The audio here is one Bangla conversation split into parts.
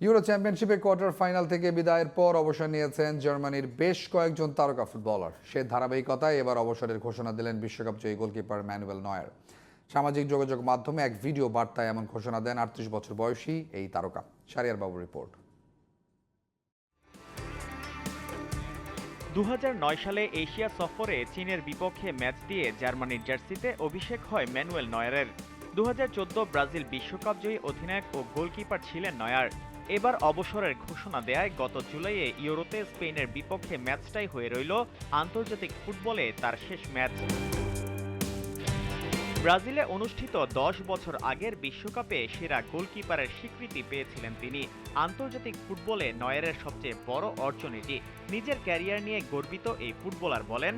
ইউরো চ্যাম্পিয়নশিপে কোয়ার্টার ফাইনাল থেকে বিদায়ের পর অবসর নিয়েছেন জার্মানির বেশ কয়েকজন তারকা ফুটবলার। সে ধারাবাহিকতায় এবার অবসরের ঘোষণা দিলেন বিশ্বকাপ জয়ী গোলকিপার ম্যানুয়েল নয়ার। সামাজিক যোগাযোগ মাধ্যমে এক ভিডিও বার্তায় এমন ঘোষণা দেন আটত্রিশ বছর বয়সী এই তারকা। শারিয়ার বাবু রিপোর্ট দু সালে এশিয়া সফরে চীনের বিপক্ষে ম্যাচ দিয়ে জার্মানির জার্সিতে অভিষেক হয় ম্যানুয়েল নয়ারের। দু হাজার চোদ্দ ব্রাজিল বিশ্বকাপ জয়ী অধিনায়ক ও গোলকিপার ছিলেন নয়ার। এবার অবসরের ঘোষণা দেয় গত জুলাইয়ে ইউরোতে স্পেনের বিপক্ষে ম্যাচটাই হয়ে রইল আন্তর্জাতিক ফুটবলে তার শেষ ম্যাচ। ব্রাজিলে অনুষ্ঠিত দশ বছর আগের বিশ্বকাপে সেরা গোলকিপারের স্বীকৃতি পেয়েছিলেন তিনি। আন্তর্জাতিক ফুটবলে নয়ারের সবচেয়ে বড় অর্জন এটি নিজের ক্যারিয়ার নিয়ে গর্বিত এই ফুটবলার বলেন,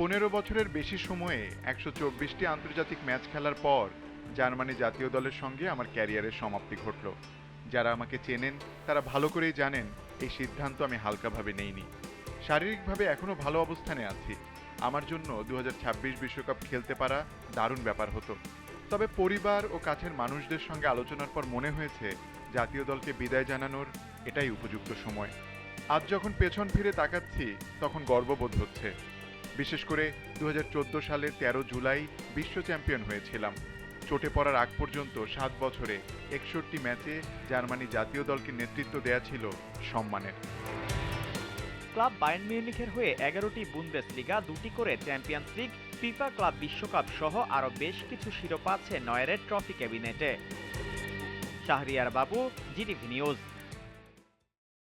পনেরো বছরের বেশি সময়ে একশো চব্বিশটি আন্তর্জাতিক ম্যাচ খেলার পর জার্মানি জাতীয় দলের সঙ্গে আমার ক্যারিয়ারের সমাপ্তি ঘটল। যারা আমাকে চেনেন, তারা ভালো করেই জানেন, এই সিদ্ধান্ত আমি হালকাভাবে নেইনি। শারীরিকভাবে এখনও ভালো অবস্থানে আছি। আমার জন্য দু বিশ্বকাপ খেলতে পারা দারুণ ব্যাপার হতো। তবে পরিবার ও কাছের মানুষদের সঙ্গে আলোচনার পর মনে হয়েছে, জাতীয় দলকে বিদায় জানানোর এটাই উপযুক্ত সময়। আজ যখন পেছন ফিরে তাকাচ্ছি, তখন গর্ববোধ হচ্ছে। বিশেষ করে দু হাজার চোদ্দ সালের তেরো জুলাই বিশ্ব চ্যাম্পিয়ন হয়েছিলাম। চোটে পড়ার আগ পর্যন্ত সাত বছরে একষট্টি ম্যাচে জার্মানি জাতীয় দলকে নেতৃত্ব দেয়া ছিল সম্মানের। ক্লাব বায়ার্ন মিউনিখের হয়ে এগারোটি বুন্দেস লিগা দুটি করে চ্যাম্পিয়ন্স লিগ, ফিফা ক্লাব বিশ্বকাপ সহ আরও বেশ কিছু শিরোপা আছে নয়ারের ট্রফি ক্যাবিনেটে। শাহরিয়ার বাবু, জিটিভি নিউজ।